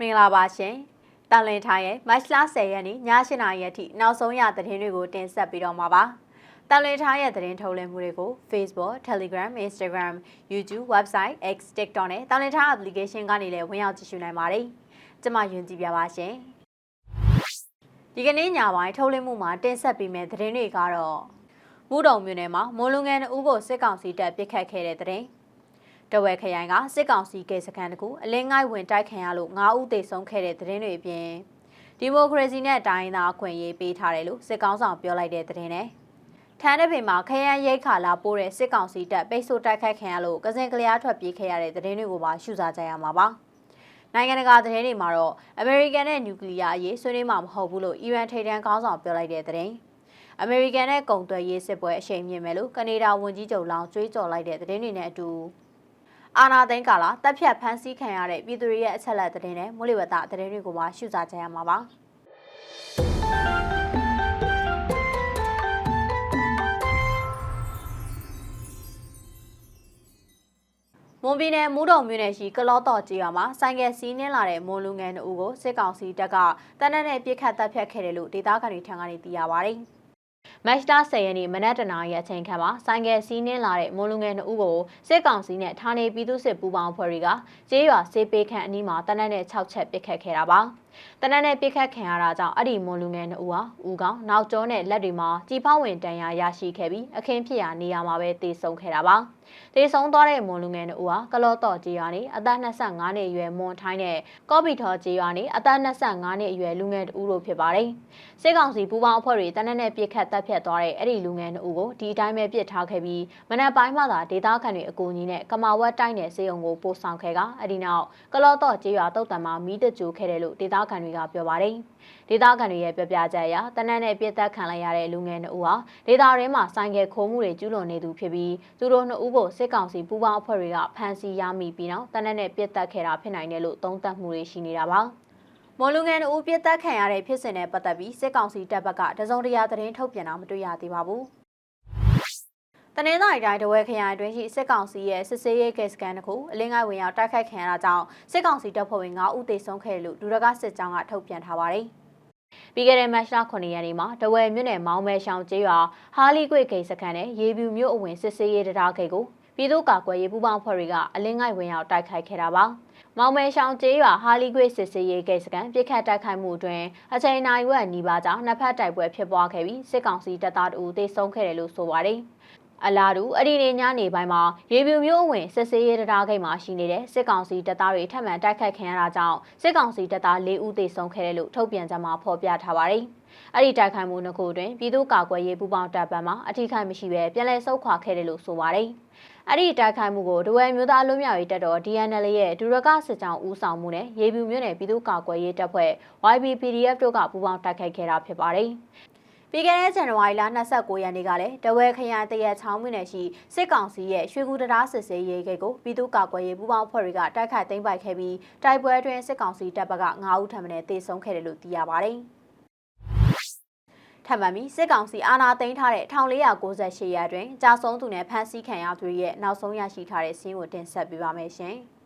မင်္ဂလာပါရှင်။တန်လင်းထိုင်းရဲ့မတ်လ10ရက်နေ့ည8:00နာရီအထိနောက်ဆုံးရသတင်းတွေကိုတင်ဆက်ပြီးတော့မှာပါ။တန်လင်းထိုင်းရဲ့သတင်းထုတ်လွှင့်မှုတွေကို Facebook, Telegram, Instagram, YouTube, Website, X, TikTok နဲ့တန်လင်းထိုင်း application ကနေလည်းဝင်ရောက်ကြည့်ရှုနိုင်ပါတယ်။ကျွန်မယွန်ကြည်ပြပါရှင်။ဒီကနေ့ညပိုင်းထုတ်လွှင့်မှုမှာတင်ဆက်ပေးမယ့်သတင်းတွေကတော့မူတုံမြို့နယ်မှာမိုးလုံငန်းဦးကိုစစ်ကောင်စီတပ်ပစ်ခတ်ခဲ့တဲ့သတင်း။ တဝဲခရိုင်ကစစ်ကောင်စီကေစခန်းတကူအလင်းငိုက်ဝင်တိုက်ခံရလို့9ဦးသေဆုံးခဲ့တဲ့သတင်းတွေအပြင်ဒီမိုကရေစီနဲ့တိုင်းသားအခွင့်အရေးပေးထားတယ်လို့စစ်ကောင်ဆောင်ပြောလိုက်တဲ့သတင်းနဲ့ထန်းတဲ့ပင်မှာခရမ်းရိတ်ခါလာပိုးတဲ့စစ်ကောင်စီတပ်ပိတ်ဆို့တိုက်ခိုက်ခံရလို့ကစင်ကလျားထွက်ပြေးခဲ့ရတဲ့သတင်းတွေကိုပါရှုစားကြရမှာပါနိုင်ငံတကာသတင်းတွေမှာတော့အမေရိကန်နဲ့နျူကလ িয়ার အရေးဆွေးနွေးမှာမဟုတ်ဘူးလို့အီရန်ထိပ်တန်းခေါင်းဆောင်ပြောလိုက်တဲ့သတင်းအမေရိကန်နဲ့ကုန်သွယ်ရေးစစ်ပွဲအရှိန်မြင့်မယ်လို့ကနေဒါဝန်ကြီးချုပ်လောင်ကြွေးကြော်လိုက်တဲ့သတင်းတွေနဲ့အတူ အာနာသိန်းကာလာတပ်ဖြတ်ဖမ်းဆီးခံရတဲ့ပြည်သူတွေရဲ့အချက်လက်သတင်းနဲ့မိုးလေဝသသတင်းတွေကိုပါရှုစားကြရမှာပါမွန်ပြည်နယ်မူးတော်မြို့နယ်ရှိကလော့တော်ကြီးရွာမှာဆိုင်ကယ်စီးနှင်းလာတဲ့မွန်လူငယ်တို့ကိုစစ်ကောင်စီတပ်ကတနက်နဲ့ပြစ်ခတ်တပ်ဖြတ်ခဲ့တယ်လို့ဒေသခံတွေထံကနေသိရပါဗျ။ မတ်လ10ရက်နေ့မနက်တနာရီအချိန်ခန့်မှာဆိုင်ကယ်စီးနှင်းလာတဲ့မွန်လူငယ်2ဦးကိုစစ်ကောင်စီနဲ့ဌာနေပြည်သူ့စစ်ပူးပေါင်းအဖွဲ့တွေကကျေးရွာစေးပေးခန့်အနီးမှာတနက်နဲ့6ချက်ပစ်ခတ်ခဲ့တာပါ။ တနက်နဲ့ပစ်ခတ်ခံရတာကြောင့်အဲ့ဒီမွန်လူငယ်2ဦးဟာဦးခေါင်းနောက်ကျောနဲ့လက်တွေမှာကြီးဖောက်ဝင်တန်ရာရရှိခဲ့ပြီးအခင်းဖြစ်ရာနေရာမှာပဲတေဆုံးခဲ့တာပါ။တေဆုံးသွားတဲ့မွန်လူငယ်2ဦးဟာကလော့တော်ကျေးရွာနေအသက်25နှစ်အရွယ်မွန်ထိုင်းနဲ့ကော့ဘီထော်ကျေးရွာနေအသက်25နှစ်အရွယ်လူငယ်2ဦးတို့ဖြစ်ပါတယ်။စစ်ကောင်စီပူးပေါင်းအဖွဲ့တွေတနက်နဲ့ပြစ်ခတ်တပ်ဖြတ်သွားတဲ့အဲ့ဒီလူငယ်2ဦးကိုဒီအတိုင်းပဲပြစ်ထားခဲ့ပြီးမနက်ပိုင်းမှသာဒေသခံတွေအကူအညီနဲ့ကမာဝတ်တိုက်နယ်စေယုံကိုပို့ဆောင်ခဲ့ကအဲ့ဒီနောက်ကလော့တော်ကျေးရွာတုတ်တံမှာမီးတကြိုခဲ့တယ်လို့ဒေသခံတွေကပြောပါတယ်။ဒေသခံတွေရဲ့ပြပြချက်အရတနက်နဲ့ပြစ်သက်ခံလိုက်ရတဲ့လူငယ်နှစ်ဦးဟာဒေသရင်းမှာဆိုင်ကယ်ခိုးမှုတွေကျူးလွန်နေသူဖြစ်ပြီးသူတို့နှစ်ဦးကိုစစ်ကောင်စီပူးပေါင်းအဖွဲ့တွေကဖမ်းဆီးရမိပြီးနောက်တနက်နဲ့ပြစ်သက်ခဲ့တာဖြစ်နိုင်တယ်လို့သုံးသပ်မှုတွေရှိနေတာပါမော်လူငန်ဦးပြစ်တက်ခံရတဲ့ဖြစ်စဉ်နဲ့ပတ်သက်ပြီးစစ်ကောင်စီတပ်ဘက်ကတစုံတရာသတင်းထုတ်ပြန်တာမတွေ့ရသေးပါဘူး။ တနင်္သာရီတိုင်းတဝဲခရိုင်အတွင်းရှိစစ်ကောင်စီရဲ့စစ်ဆေးရေးကက်စကန်တစ်ခုအလင်းငိုက်ဝင်ရောက်တိုက်ခိုက်ခံရတာကြောင့်စစ်ကောင်စီတပ်ဖွဲ့ဝင်9ဦးသေဆုံးခဲ့တယ်လို့ဒူရကစစ်ကြောင်းကထုတ်ပြန်ထားပါတယ်။ပြီးခဲ့တဲ့မတ်လ9ရက်နေ့မှာတဝယ်မြို့နယ်မောင်းမဲရှောင်းကျေးရွာဟာလီကွေဂိတ်စခန်းနဲ့ရေပြူမြို့အဝင်စစ်ဆေးရေးတရားဂိတ်ကိုပြည်သူ့ကာကွယ်ရေးပူးပေါင်းဖွဲ့တွေကအလင်းငိုက်ဝင်ရောက်တိုက်ခိုက်ခဲ့တာပါ။မောင်မဲရှောင်းကျေးရွာဟာလီကွေစစ်ဆေးရေးဂိတ်စခန်းပြစ်ခတ်တိုက်ခိုက်မှုအတွင်းအချိန်နိုင်ဝက်နီးပါးကြောင့်နှစ်ဖက်တိုက်ပွဲဖြစ်ပွားခဲ့ပြီးစစ်ကောင်စီတပ်သားတို့တေဆုံးခဲ့တယ်လို့ဆိုပါတယ်။ အလားတူအဒီနေညနေပိုင်းမှာရေပြူမျိုးဝင်စစ်စေးရဲတရားဂိတ်မှာရှိနေတဲ့စစ်ကောင်စီတပ်သားတွေထပ်မံတိုက်ခိုက်ခံရတာကြောင့်စစ်ကောင်စီတပ်သား၄ဦးသေဆုံးခဲ့တယ်လို့ထုတ်ပြန်ကြမှာဖော်ပြထားပါတယ်။အဲ့ဒီတိုက်ခိုက်မှုနှစ်ခုတွင်ပြည်သူ့ကာကွယ်ရေးပူးပေါင်းတပ်ပံမှာအထိခိုက်မရှိဘဲပြန်လည်ဆုတ်ခွာခဲ့တယ်လို့ဆိုပါတယ်။အဲ့ဒီတိုက်ခိုက်မှုကိုဒဝဲမျိုးသားလူမျိုးရေးတပ်တော် DNL ရဲ့ဒူရကစစ်ကြောင်းဦးဆောင်မှုနဲ့ရေပြူမြို့နယ်ပြည်သူ့ကာကွယ်ရေးတပ်ဖွဲ့ YBPDF တို့ကပူးပေါင်းတိုက်ခိုက်ခဲ့တာဖြစ်ပါတယ်။ ပြီးခဲ့တဲ့ဇန်နဝါရီလ29ရက်နေ့ကလည်းတဝဲခရိုင်တရက်ချောင်းမြို့နယ်ရှိစစ်ကောင်စီရဲ့ရွှေကူတရားစစ်ဆေးရေးဂိတ်ကိုပြည်သူ့ကာကွယ်ရေးပူးပေါင်းဖွဲ့တွေကတိုက်ခိုက်သိမ်းပိုက်ခဲ့ပြီးတိုက်ပွဲအတွင်းစစ်ကောင်စီတပ်ဘက်က9ဦးထပ်မံတေဆုံးခဲ့တယ်လို့သိရပါတယ်။ထပ်မံပြီးစစ်ကောင်စီအာဏာသိမ်းထားတဲ့1498ရက်အတွင်းကြာဆုံးသူနဲ့ဖမ်းဆီးခံရသူရဲ့နောက်ဆုံးရရှိထားတဲ့စီးကိုတင်ဆက်ပေးပါမယ်ရှင်။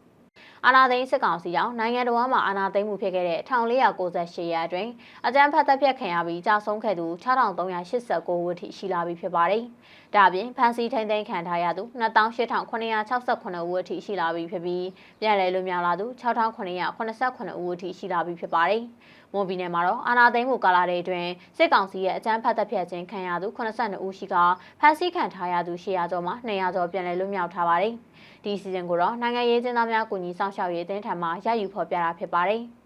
အာဏာသိမ်းစစ်ကောင်စီကြောင့်နိုင်ငံတော်မှာအာဏာသိမ်းမှုဖြစ်ခဲ့တဲ့1498ရက်အတွင်းအကြမ်းဖက်တပ်ဖြတ်ခံရပြီးကြာဆုံးခဲ့သူ6389ဦးထိရှိလာပြီဖြစ်ပါတယ်။ဒါပြင်ဖမ်းဆီးထိန်းသိမ်းခံထားရသူ28968ဦးထိရှိလာပြီဖြစ်ပြီးပြည်လဲလွမြောက်လာသူ6989ဦးထိရှိလာပြီဖြစ်ပါတယ်။ မွန်ပြည်နယ်မှာတော့အာဏာသိမ်းမှုကာလအတွင်းစစ်ကောင်စီရဲ့အကြမ်းဖက်တပ်ဖြတ်ခြင်းခံရသူ82ဦးရှိကဖမ်းဆီးခံထားရသူ800ကျော်မှာ200ကျော်ပြန်လည်လွတ်မြောက်ထားပါတယ်။ဒီစီစဉ်ကိုတော့နိုင်ငံရေးကျင်းသားများကူညီဆောင်ရှောက်ရေးအသင်းထံမှရယူဖော်ပြတာဖြစ်ပါတယ်။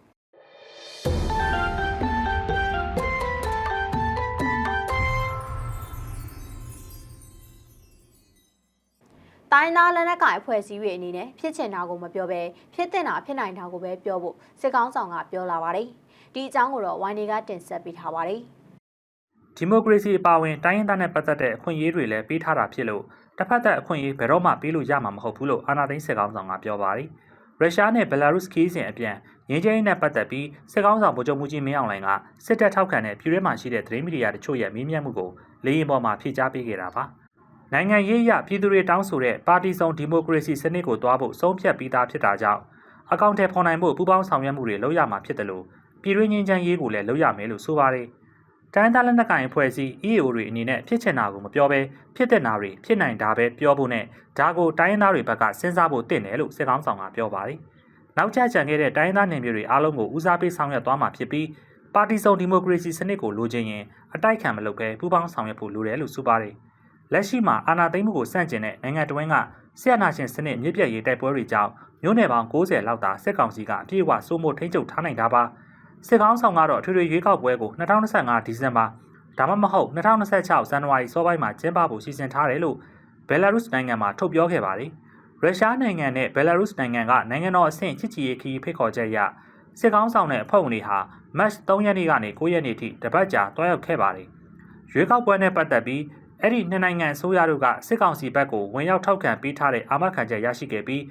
တိုင်းသားလက်နက်ကိုင်အဖွဲ့အစည်းတွေအနေနဲ့ဖြစ်ချင်တာကိုမပြောဘဲဖြစ်တင်တာဖြစ်နိုင်တာကိုပဲပြောဖို့စစ်ကောင်းဆောင်ကပြောလာပါတယ်။ ဒီအကြောင်းကိုတော့ဝိုင်းနေကတင်ဆက်ပေးထားပါတယ်။ဒီမိုကရေစီအပါအဝင်တိုင်းရင်းသားနဲ့ပတ်သက်တဲ့အခွင့်အရေးတွေလည်းပေးထားတာဖြစ်လို့တစ်ဖက်သက်အခွင့်အရေးဘယ်တော့မှပေးလို့ရမှာမဟုတ်ဘူးလို့အာဏာသိမ်းစစ်ကောင်ဆောင်ကပြောပါတယ်။ရုရှားနဲ့ဘယ်လာရုစ်ခီးစဉ်အပြန်ငင်းချင်းနဲ့ပတ်သက်ပြီးစစ်ကောင်ဆောင်ဗိုလ်ချုပ်မှုကြီးမင်းအောင်လှိုင်ကစစ်တပ်ထောက်ခံတဲ့ပြည်ထမှရှိတဲ့သတင်းမီဒီယာတချို့ရဲ့မေးမြန်းမှုကိုလေရင်ပေါ်မှာဖြေကြားပေးခဲ့တာပါ။နိုင်ငံရေးအရပြည်သူတွေတောင်းဆိုတဲ့ပါတီစုံဒီမိုကရေစီစနစ်ကိုတွားဖို့ဆုံးဖြတ်ပြီးသားဖြစ်တာကြောင့်အကောင့်ထဲဖော်နိုင်မှုပူးပေါင်းဆောင်ရွက်မှုတွေလုပ်ရမှာဖြစ်တယ်လို့ ပြည်တွင်းငင်းချမ်းရေးကိုလည်းလုပ်ရမယ်လို့ဆိုပါတယ်။တိုင်းသားလက်နက်ကိုင်အဖွဲ့အစည်း EAO တွေအနေနဲ့ဖြစ်ချင်တာကိုမပြောဘဲဖြစ်တဲ့နာတွေဖြစ်နိုင်တာပဲပြောဖို့နဲ့ဒါကိုတိုင်းရင်းသားတွေဘက်ကစဉ်းစားဖို့တင့်တယ်လို့စစ်ကောင်းဆောင်ကပြောပါတယ်။နောက်ကျကျန်ခဲ့တဲ့တိုင်းရင်းသားနယ်မြေတွေအားလုံးကိုဦးစားပေးဆောင်ရွက်သွားမှာဖြစ်ပြီးပါတီစုံဒီမိုကရေစီစနစ်ကိုလိုချင်ရင်အတိုက်ခံမလုပ်ဘဲပူးပေါင်းဆောင်ရွက်ဖို့လိုတယ်လို့ဆိုပါတယ်။လက်ရှိမှာအာဏာသိမ်းမှုကိုစန့်ကျင်တဲ့နိုင်ငံတော်ဝန်ကဆရာနာရှင်စနစ်မြစ်ပြတ်ရေးတိုက်ပွဲတွေကြောင့်မြို့နယ်ပေါင်း90လောက်သာစစ်ကောင်စီကအပြည့်အဝစိုးမိုးထိန်းချုပ်ထားနိုင်တာပါ စစ်ကောင်ဆောင်ကတော့ထွေထွေရွေးကောက်ပွဲကို2025ဒီဇင်ဘာဒါမှမဟုတ်2026ဇန်နဝါရီစောပိုင်းမှာကျင်းပဖို့စီစဉ်ထားတယ်လို့ဘယ်လာရုစ်နိုင်ငံမှာထုတ်ပြောခဲ့ပါတယ်ရုရှားနိုင်ငံနဲ့ဘယ်လာရုစ်နိုင်ငံကနိုင်ငံတော်အဆင့်ချစ်ကြည်ရေးခရီးဖိတ်ခေါ်ချက်အရစစ်ကောင်ဆောင်တဲ့အဖွဲ့ဝင်တွေဟာမတ်3ရက်နေ့ကနေ9ရက်နေ့ထိတပတ်ကြာတွားရောက်ခဲ့ပါတယ်ရွေးကောက်ပွဲနဲ့ပတ်သက်ပြီးအဲ့ဒီနှစ်နိုင်ငံအစိုးရတို့ကစစ်ကောင်စီဘက်ကိုဝင်ရောက်ထောက်ခံပေးထားတဲ့အာမခံချက်ရရှိခဲ့ပြီး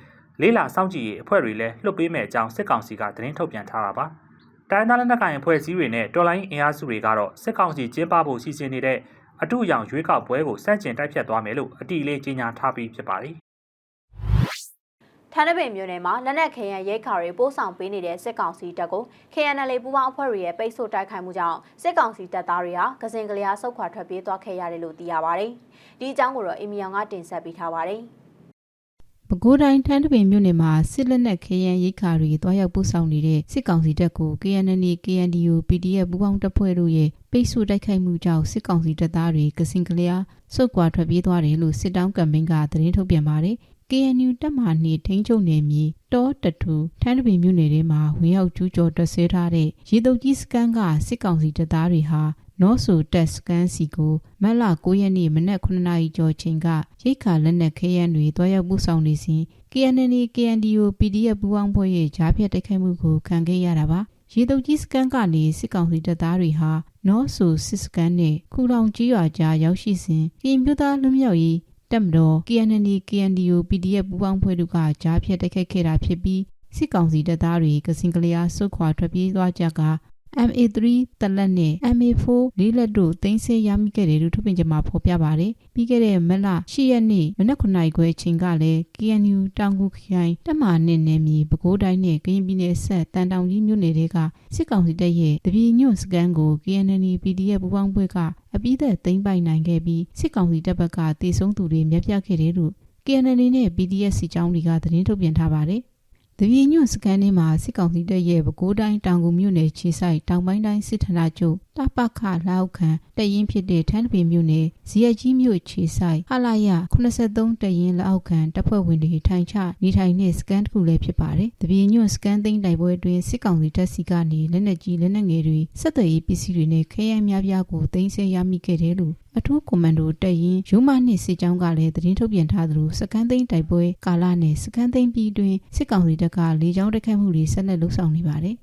လေးလာစောင့်ကြည့်ရေးအဖွဲ့တွေလည်းလွှတ်ပေးမဲ့အကြောင်းစစ်ကောင်စီကသတင်းထုတ်ပြန်ထားတာပါ။ တိုင်းသားလက်နက်ကိုင်အဖွဲ့အစည်းတွေနဲ့တော်လိုင်းအင်အားစုတွေကတော့စစ်ကောင်စီကျင်းပဖို့စီစဉ်နေတဲ့အထူးအယောင်ရွေးကောက်ပွဲကိုစန့်ကျင်တိုက်ဖြတ်သွားမယ်လို့အတိအလေးကြေညာထားပြီးဖြစ်ပါတယ်ထန်းတပင်မြို့နယ်မှာလက်နက်ခဲယံရိတ်ခါတွေပို့ဆောင်ပေးနေတဲ့စစ်ကောင်စီတပ်ကို KNL ပူးပေါင်းအဖွဲ့တွေရဲ့ပိတ်ဆို့တိုက်ခိုက်မှုကြောင့်စစ်ကောင်စီတပ်သားတွေဟာကစင်ကလျာဆုတ်ခွာထွက်ပြေးသွားခဲ့ရတယ်လို့သိရပါတယ်။ဒီအကြောင်းကိုတော့အီမီယောင်ကတင်ဆက်ပေးထားပါတယ်။ ပဲခူးတိုင်းထန်းတပင်မြို့နယ်မှာစစ်လက်နက်ခဲယမ်းရိတ်ခါတွေတွားရောက်ပို့ဆောင်နေတဲ့စစ်ကောင်စီတပ်ကို KNN KNDO PDF ပူးပေါင်းတပ်ဖွဲ့တို့ရဲ့ပိတ်ဆို့တိုက်ခိုက်မှုကြောင့်စစ်ကောင်စီတပ်သားတွေကစင်ကလျာစုတ်ကွာထွက်ပြေးသွားတယ်လို့စစ်တောင်းကမ်ပိန်းကသတင်းထုတ်ပြန်ပါတယ် KNU တပ်မဟာနေထိန်းချုပ်နယ်မြေတောတထူထန်းတပင်မြို့နယ်ထဲမှာဝင်ရောက်ကျူးကျော်တွက်ဆဲထားတဲ့ရေတုပ်ကြီးစကန်ကစစ်ကောင်စီတပ်သားတွေဟာ နော့ဆိုတက်စကန်စီကိုမက်လ9ရက်နေ့မနက်9နာရီကျော်ချိန်ကရိတ်ခါလက်နက်ခဲယမ်းတွေတွားရောက်ပို့ဆောင်နေစဉ် KNN KNDO PDF ပူးပေါင်းဖွဲ့ရဲ့ဂျားဖြတ်တိုက်ခိုက်မှုကိုခံခဲ့ရတာပါရေတုပ်ကြီးစကန်ကနေစစ်ကောင်စီတပ်သားတွေဟာနော့ဆိုစစ်စကန်နဲ့ခူတောင်ကြီးရွာကြားရောက်ရှိစဉ်ကရင်မျိုးသားလူမျိုးရေးတပ်မတော် KNN KNDO PDF ပူးပေါင်းဖွဲ့တို့ကကြားဖြတ်တိုက်ခိုက်ခဲ့တာဖြစ်ပြီးစစ်ကောင်စီတပ်သားတွေကစင်ကလျာစုတ်ခွာထွက်ပြေးသွားကြက MA3 တလက်နဲ့ MA4 လေးလက်တို့တင်ဆက်ရမိခဲ့တယ်လို့ထုတ်ပြန်ကြမှာဖော်ပြပါတယ်။ပြီးခဲ့တဲ့မက်လ10ရက်နေ့မနက်9နာရီခွဲအချိန်ကလည်း KNU တောင်ကူခရိုင်တပ်မဟာနဲ့နယ်မြေပဲခူးတိုင်းနဲ့ကရင်ပြည်နယ်ဆက်တန်တောင်ကြီးမြို့နယ်တွေကစစ်ကောင်စီတပ်ရဲ့တပြည်ညွန့်စကန်ကို KNN PDF ပူးပေါင်းဖွဲ့ကအပိသက်သိမ်းပိုက်နိုင်ခဲ့ပြီးစစ်ကောင်စီတပ်ဘက်ကတေဆုံးသူတွေမြတ်ပြခဲ့တယ်လို့ KNN နဲ့ PDF စီကြောင်းတွေကသတင်းထုတ်ပြန်ထားပါတယ်။ တပြည်ညွန့်စကန်ထဲမှာစစ်ကောင်စီတပ်ရဲ့ပဲခူးတိုင်းတောင်ကူမြို့နယ်ခြေဆိုင်တောင်ပိုင်းတိုင်းစစ်ဌာနချုပ် တပခလောက်ခံတရင်ဖြစ်တဲ့ထန်းတပင်မြို့နယ်ဇီယကြီးမြို့ခြေဆိုင်ဟလာရ83တရင်လောက်ခံတပ်ဖွဲ့ဝင်တွေထိုင်ချနေထိုင်တဲ့စကန်တစ်ခုလည်းဖြစ်ပါတယ်။တပြည်ညွန့်စကန်သိမ်းတိုက်ပွဲအတွင်းစစ်ကောင်စီတပ်စီကနေလက်နက်ကြီးလက်နက်ငယ်တွေဆက်သွယ်ရေးပစ္စည်းတွေနဲ့ခဲယမ်းများပြားကိုသိမ်းဆည်းရမိခဲ့တယ်လို့အထူးကွန်မန်ဒိုတပ်ရင်းယူမနှင့်စစ်ကြောင်းကလည်းသတင်းထုတ်ပြန်ထားသလိုစကန်သိန်းတိုက်ပွဲကာလနဲ့စကန်သိန်းပြည်တွင်စစ်ကောင်စီတပ်ကလေကြောင်းတိုက်ခိုက်မှုတွေဆက်လက်လှုပ်ဆောင်နေပါတယ်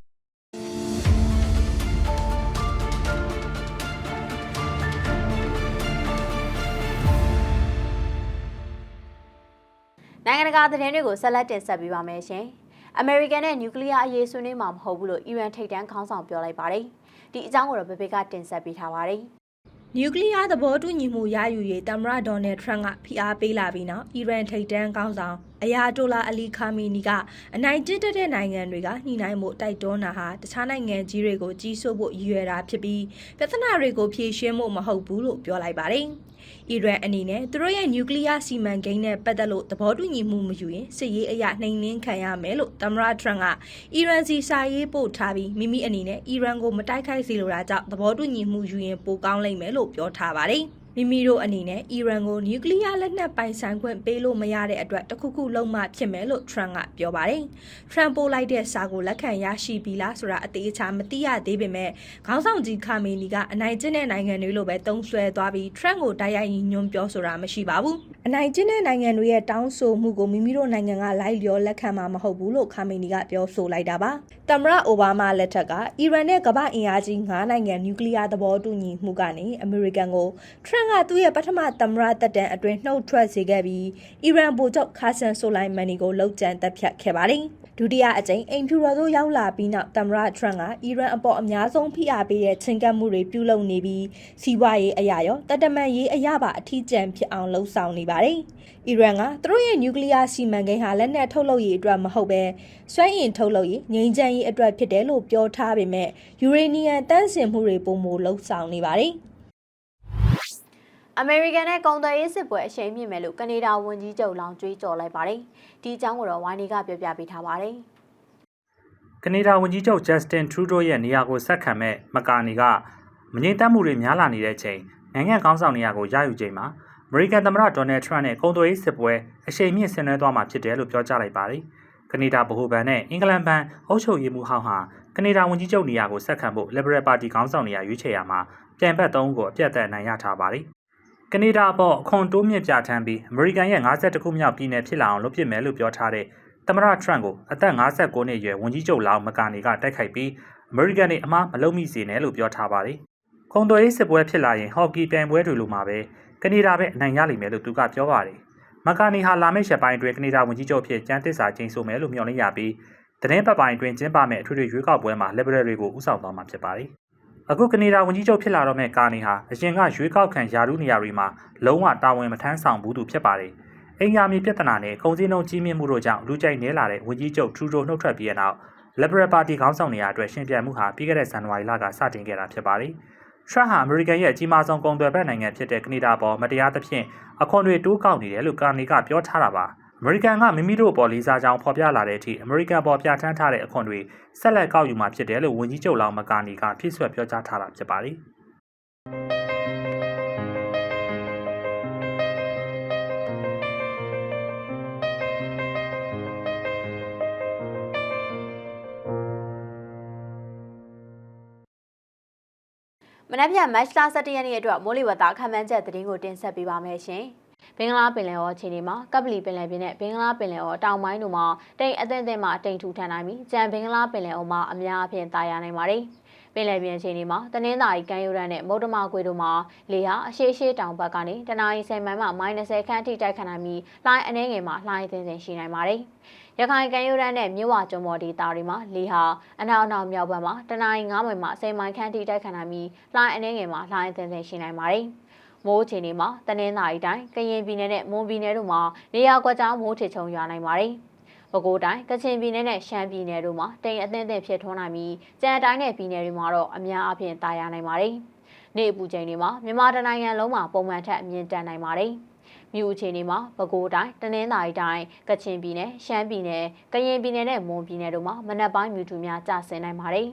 နိုင်ငံတကာသတင်းတွေကိုဆက်လက်တင်ဆက်ပေးပါမယ်ရှင်။ American နဲ့ Nuclear အရေးဆွေးနွေးမှာမဟုတ်ဘူးလို့ Iran ထိပ်တန်းခေါင်းဆောင်ပြောလိုက်ပါတယ်။ဒီအကြောင်းကိုတော့ဘေဘေကတင်ဆက်ပေးထားပါတယ်။နျူကလ িয়ার သဘောတူညီမှုရယူရေးသမ္မတဒေါ်နယ်ထရမ့်ကဖိအားပေးလာပြီးနောက်အီရန်ထိပ်တန်းခေါင်းဆောင်အယာတိုလာအလီခါမီနီကအနိုင်ကျင့်တတ်တဲ့နိုင်ငံတွေကညှိနှိုင်းမှုတိုက်တွန်းတာဟာတခြားနိုင်ငံကြီးတွေကိုကြီးစိုးဖို့ရည်ရွယ်တာဖြစ်ပြီးပြဿနာတွေကိုဖြေရှင်းဖို့မဟုတ်ဘူးလို့ပြောလိုက်ပါတယ်။ အီရန်အနေနဲ့သူတို့ရဲ့နျူကလ িয়ার စီမံကိန်းနဲ့ပတ်သက်လို့သဘောတူညီမှုမယူရင်စစ်ရေးအရနှိမ်နင်းခံရမယ်လို့သမ္မတထရန့်ကအီရန်စီစာရေးပို့ထားပြီးမိမိအနေနဲ့အီရန်ကိုမတိုက်ခိုက်စေလိုတာကြောင့်သဘောတူညီမှုယူရင်ပိုကောင်းလိမ့်မယ်လို့ပြောထားပါတယ်။ မိမိတို့အနေနဲ့အီရန်ကိုနျူကလ িয়ার လက်နက်ပိုင်ဆိုင်ခွင့်ပေးလို့မရတဲ့အတွက်တခုခုလုံးမှဖြစ်မယ်လို့ထရန့်ကပြောပါတယ်။ထရန့်ပို့လိုက်တဲ့စာကိုလက်ခံရရှိပြီလားဆိုတာအသေးချာမသိရသေးပေမဲ့ခေါင်းဆောင်ကြီးခါမီနီကအနိုင်ကျင့်တဲ့နိုင်ငံတွေလိုပဲတုံးဆွဲသွားပြီးထရန့်ကိုတိုက်ရိုက်ညွှန်ပြောဆိုတာမရှိပါဘူး။အနိုင်ကျင့်တဲ့နိုင်ငံတွေရဲ့တောင်းဆိုမှုကိုမိမိတို့နိုင်ငံကလိုက်လျောလက်ခံမှာမဟုတ်ဘူးလို့ခါမီနီကပြောဆိုလိုက်တာပါ။သမ္မတအိုဘားမားလက်ထက်ကအီရန်နဲ့ကမ္ဘာအင်အားကြီး9နိုင်ငံနျူကလ িয়ার သဘောတူညီမှုကနေအမေရိကန်ကိုထရ န့်ကသူ့ရဲ့ပထမသမ္မတတက်တန်အတွင်းနှုတ်ထွက်စေခဲ့ပြီးအီရန်ဗိုလ်ချုပ်ခါဆန်ဆိုလိုင်မန်နီကိုလှုပ်ကြံတပ်ဖြတ်ခဲ့ပါတယ်။ဒုတိယအကြိမ်အိမ်ဖြူတော်သို့ရောက်လာပြီးနောက်သမ္မတထရန့်ကအီရန်အပေါ်အများဆုံးဖိအားပေးတဲ့ချင်းကပ်မှုတွေပြုလုပ်နေပြီးစီးပွားရေးအရာရောတတမန်ရေးအရာပါအထီးကျန်ဖြစ်အောင်လှုံ့ဆော်နေပါတယ်။အီရန်ကသူတို့ရဲ့နျူကလ িয়ার စီမံကိန်းဟာလက်နက်ထုတ်လုပ်ရေးအတွက်မဟုတ်ဘဲစွမ်းအင်ထုတ်လုပ်ရေးငြိမ်းချမ်းရေးအတွက်ဖြစ်တယ်လို့ပြောထားပေမဲ့ယူရေနီယံတန့်စင်မှုတွေပုံမလှုံ့ဆော်နေပါတယ်။ အမေရိကန်နဲ့ကုန်သွယ်ရေးစစ်ပွဲအရှိန်မြင့်မယ်လို့ကနေဒါဝန်ကြီးချုပ်လောင်ကျွေးကြော်လိုက်ပါတယ်။ဒီအကြောင်းကိုတော့ဝိုင်းနေကပြောပြပေးထားပါတယ်။ကနေဒါဝန်ကြီးချုပ် Justin Trudeau ရဲ့နေရာကိုဆက်ခံမဲ့မကာနီကမငြိမ်သက်မှုတွေများလာနေတဲ့ချိန်နိုင်ငံကောင်းဆောင်နေရာကိုရယူချိန်မှာအမေရိကန်သမ္မတဒေါ်နယ်ထရန့်နဲ့ကုန်သွယ်ရေးစစ်ပွဲအရှိန်မြင့်ဆင်နွှဲသွားမှာဖြစ်တယ်လို့ပြောကြားလိုက်ပါတယ်။ကနေဒါဗဟိုဘဏ်နဲ့အင်္ဂလန်ဘဏ်အုပ်ချုပ်ရေးမှူးဟောင်းဟာကနေဒါဝန်ကြီးချုပ်နေရာကိုဆက်ခံဖို့ Liberal Party ခေါင်းဆောင်နေရာရွေးချယ်ရမှာပြန်ဘက်သုံးကိုအပြတ်သက်အနိုင်ရထားပါတယ်။ ကနေဒါအပေါ်အခွန်တိုးမြင့်ပြဋ္ဌာန်းပြီးအမေရိကန်ရဲ့52ခုမြောက်ပြည်နယ်ဖြစ်လာအောင်လုပ်ပစ်မယ်လို့ပြောထားတဲ့သမ္မတထရန့်ကိုအသက်59နှစ်အရွယ်ဝန်ကြီးချုပ်လောင်မကာနီကတိုက်ခိုက်ပြီးအမေရိကန်တွေအမှားမလုပ်မိစေနဲ့လို့ပြောထားပါတယ်။ခုံသွေးစစ်ပွဲဖြစ်လာရင်ဟော်ကီပြိုင်ပွဲတွေလိုမှာပဲကနေဒါပဲအနိုင်ရလိမ့်မယ်လို့သူကပြောပါတယ်။မကာနီဟာလာမယ့်ရက်ပိုင်းအတွင်းကနေဒါဝန်ကြီးချုပ်ဖြစ်ကျန်းသစ္စာကျင်းဆိုမယ်လို့မျှော်လင့်ရပြီးသတင်းပတ်ပိုင်းအတွင်းကျင်းပမယ့်အထွေထွေရွေးကောက်ပွဲမှာ Liberal တွေကိုဥဆောင်သွားမှာဖြစ်ပါတယ်။ အခုကနေဒါဝန်ကြီးချုပ်ဖြစ်လာတော့မဲ့ကာနီဟာအရင်ကရွေးကောက်ခံယာရုနေရာတွေမှာလုံးဝတာဝန်မထမ်းဆောင်ဘူးသူဖြစ်ပါတယ်။အိမ်ယာမြေပြဿနာနဲ့ကုန်စည်နှုန်းကြီးမြင့်မှုတို့ကြောင့်လူကြိုက်နေလာတဲ့ဝန်ကြီးချုပ်ထရူဒိုနှုတ်ထွက်ပြီးတဲ့နောက် Liberal Party ခေါင်းဆောင်နေရာအတွက်ရှင်ပြိုင်မှုဟာပြီးခဲ့တဲ့ဇန်နဝါရီလကစတင်ခဲ့တာဖြစ်ပါတယ်။ Trump ဟာအမေရိကန်ရဲ့အကြီးမားဆုံးကုန်သွယ်ဘက်နိုင်ငံဖြစ်တဲ့ကနေဒါပေါ်မတရားသဖြင့်အခွန်တွေတိုးကောက်နေတယ်လို့ကာနီကပြောထားတာပါ။ အမေရိကန်ကမိမိတို့အပေါ်လေးစားကြောင်းဖော်ပြလာတဲ့အထိအမေရိကန်ပေါ်ပြဋ္ဌာန်းထားတဲ့အခွန်တွေဆက်လက်ကောက်ယူမှာဖြစ်တယ်လို့ဝန်ကြီးချုပ်လောင်မကာနီကဖြည့်ဆွတ်ပြောကြားထားတာဖြစ်ပါတယ်။မနက်ဖြန်မတ်လ17ရက်နေ့အတွက်မိုးလေဝသခန့်မှန်းချက်သတင်းကိုတင်ဆက်ပေးပါမယ်ရှင်။ ဘင်္ဂလားပင်လယ်အော်ခြေနေမှာကပလီပင်လယ်ပြင်နဲ့ဘင်္ဂလားပင်လယ်အော်တောင်ပိုင်းတို့မှာတိမ်အသင့်အသင့်မှတိမ်ထူထန်နိုင်ပြီးကြံဘင်္ဂလားပင်လယ်အော်မှာအများအပြားတာယာနိုင်ပါတယ်။ပင်လယ်ပြင်ခြေနေမှာတနင်္သာရီကမ်းရိုးတန်းနဲ့မုတ်တမကွေတို့မှာလေဟာအရှိရှိတောင်ဘက်ကနေတနအီ10မိုင်မှ -30 ခန့်အထိတိုက်ခတ်နိုင်ပြီးလှိုင်းအနှဲငယ်မှာလှိုင်းသင်းသင်းရှိနိုင်ပါတယ်။ရခိုင်ကမ်းရိုးတန်းနဲ့မြစ်ဝကျွန်းပေါ်ဒေသတွေမှာလေဟာအနောက်အနောက်မြောက်ဘက်မှာတနအီ9မိုင်မှ10မိုင်ခန့်ထိတိုက်ခတ်နိုင်ပြီးလှိုင်းအနှဲငယ်မှာလှိုင်းအသင်းသင်းရှိနိုင်ပါတယ်။ မိုးအခြေအနေမှာတနင်္သာရီတိုင်းကရင်ပြည်နယ်နဲ့မွန်ပြည်နယ်တို့မှာနေရာကွက်ကြားမိုးထစ်ချုံရွာနိုင်ပါတယ်။ပဲခူးတိုင်းကချင်ပြည်နယ်နဲ့ရှမ်းပြည်နယ်တို့မှာတိမ်အသင်းသင်းဖြစ်ထွန်းနိုင်ပြီးကြံတိုင်းနဲ့ပြည်နယ်တွေမှာတော့အများအပြားတာယာနိုင်ပါတယ်။နေအပူချိန်တွေမှာမြန်မာတိုင်းနိုင်ငံလုံးမှာပုံမှန်ထက်အမြင့်တက်နိုင်ပါတယ်။မြို့အခြေအနေမှာပဲခူးတိုင်းတနင်္သာရီတိုင်းကချင်ပြည်နယ်ရှမ်းပြည်နယ်ကရင်ပြည်နယ်နဲ့မွန်ပြည်နယ်တို့မှာမနက်ပိုင်းမြူတူများကျဆင်းနိုင်ပါတယ်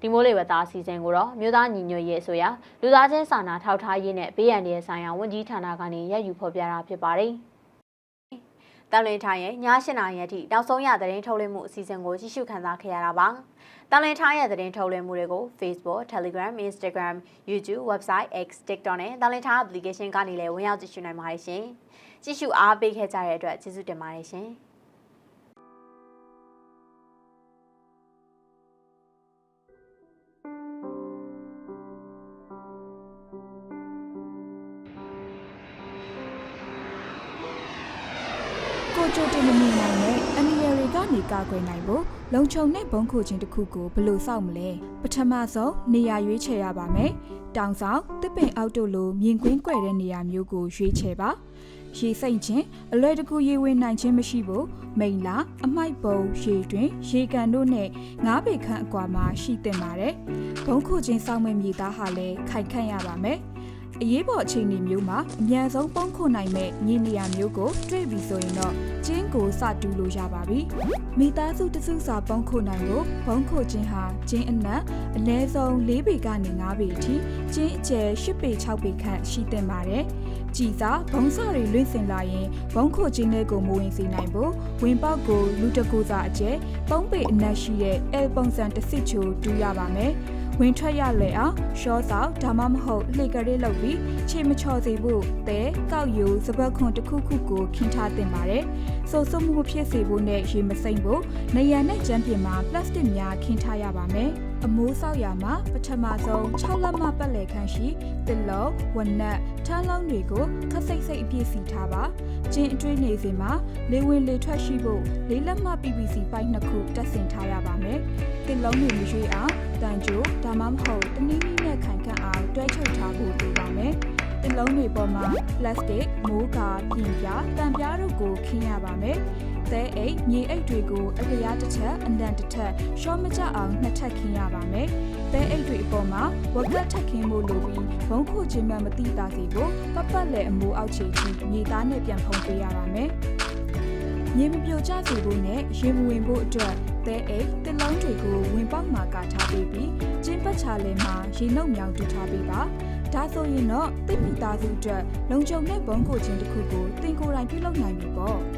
ဒီမိုးလေဝသအစီအစဉ်ကိုတော့မြို့သားညီညွတ်ရေးဆိုရာလူသားချင်းစာနာထောက်ထားရေးနဲ့ဘေးရန်ရဲ့ဆိုင်ရာဝန်ကြီးဌာနကနေရယူဖော်ပြတာဖြစ်ပါတယ်။တန်လင်းထိုင်ရဲ့ည၈နာရီအထိနောက်ဆုံးရသတင်းထုတ်လွှင့်မှုအစီအစဉ်ကိုကြည့်ရှုခန်းစားခဲ့ရတာပါ။တန်လင်းထိုင်ရဲ့သတင်းထုတ်လွှင့်မှုတွေကို Facebook, Telegram, Instagram, YouTube, Website, X, TikTok နဲ့တန်လင်းထိုင် application ကနေလည်းဝင်ရောက်ကြည့်ရှုနိုင်ပါတယ်ရှင်။ကြည့်ရှုအားပေးခဲ့ကြတဲ့အတွက်ကျေးဇူးတင်ပါတယ်ရှင်။။ ကနေကာကွယ်နိုင်ဖို့လုံခြုံတဲ့ဘုံခိုခြင်းတစ်ခုကိုဘယ်လိုစောင့်မလဲပထမဆုံးနေရာရွေးချယ်ရပါမယ်။တောင်ဆောင်တစ်ပင်အောက်တို့လိုမြင်ကွင်းကွယ်တဲ့နေရာမျိုးကိုရွေးချယ်ပါ။ရေစိမ့်ခြင်းအလွယ်တကူရေဝင်နိုင်ခြင်းမရှိဖို့မိန်လာအမိုက်ပုံရေတွင် ရေကန်တို့နဲ့ငါးပေခန့်အကွာမှာရှိသင့်ပါတယ်။ဘုံခိုခြင်းစောင့်မဲ့မြေသားဟာလည်းခိုင်ခန့်ရပါမယ်။ အရေးပေါ်အခြေအနေမျိုးမှာအမြန်ဆုံးပုံခုနိုင်မဲ့ညီနေရာမျိုးကိုတွေ့ပြီဆိုရင်တော့ကျင်းကိုစတူးလို့ရပါပြီ။မိသားစုတစုစာပုံခုနိုင်ကိုဘုံခုချင်းဟာကျင်းအနက်အနည်းဆုံး၄ပေကနေ၅ပေအထိကျင်းအကျယ်၈ပေ၆ပေခန့်ရှိသင့်ပါတယ်။ကြည်စာဘုံစာတွေလွင့်စင်လာရင်ဘုံခုချင်းတွေကိုမဝင်စေနိုင်ဖို့ဝင်ပေါက်ကိုလူတကူစာအကျယ်၃ပေအနက်ရှိတဲ့အဲပုံစံတစ်စစ်ချိုတူးရပါမယ်။ ဝင်ထွက်ရလွယ်အောင်ရှော့ဆောက်ဒါမှမဟုတ်လှေကလေးလုပ်ပြီးခြေမချော်စေဖို့တဲကောက်ယူစပတ်ခွန်တစ်ခုခုကိုခင်းထားတင်ပါတယ်။ဆိုဆုမှုဖြစ်စေဖို့နဲ့ရေမစိမ့်ဖို့နေရနဲ့ကျန်းပြင်မှာပလတ်စတစ်များခင်းထားရပါမယ်။အမိုးဆောက်ရာမှာပထမဆုံး6လက်မပတ်လည်ခန့်ရှိတစ်လုံးဝနက်ထန်းလုံးတွေကိုခက်စိတ်စိတ်အပြည့်စီထားပါကျင်းအတွင်းနေစဉ်မှာလေဝင်လေထွက်ရှိဖို့လေးလက်မ PVC ပိုက်နှစ်ခုတက်ဆင်ထားရပါမယ်တစ်လုံးတွေမရွေးအောင် တန်ကြိုဒါမှမဟုတ်တနည်းနည်းနဲ့ခိုင်ခန့်အောင်တွဲချုပ်ထားဖို့လိုပါမယ်တစ်လုံးတွေပေါ်မှာ plastic မိုးကာပြင်ပြတံပြားတို့ကိုခင်းရပါမယ်သဲအိတ်မြေအိတ်တွေကိုအလျားတစ်ချက်အန်တန်တစ်ထက်ရှော့မကြအောင်နှစ်ထပ်ခင်းရပါမယ်။သဲအိတ်တွေအပေါ်မှာဝက်ကတ်ထပ်ခင်းဖို့လိုပြီးဘုံခုချင်းမှမတိတာစီကိုပတ်ပတ်လည်အမိုးအောက်ခြေထိမြေသားနဲ့ပြန်ဖုံးပေးရပါမယ်။မြေမပြိုကျစေဖို့နဲ့ရေမဝင်ဖို့အတွက်သဲအိတ်တစ်လုံးတွေကိုဝင်ပေါက်မှာကာထားပေးပြီးကျင်းပတ်ချလဲမှာရေနှုတ်မြောင်တူထားပေးပါ။ဒါဆိုရင်တော့တိပိသားစုအတွက်လုံခြုံတဲ့ဘုံကိုချင်းတစ်ခုကိုတင်ကိုယ်တိုင်ပြုလုပ်နိုင်ပြီပေါ့။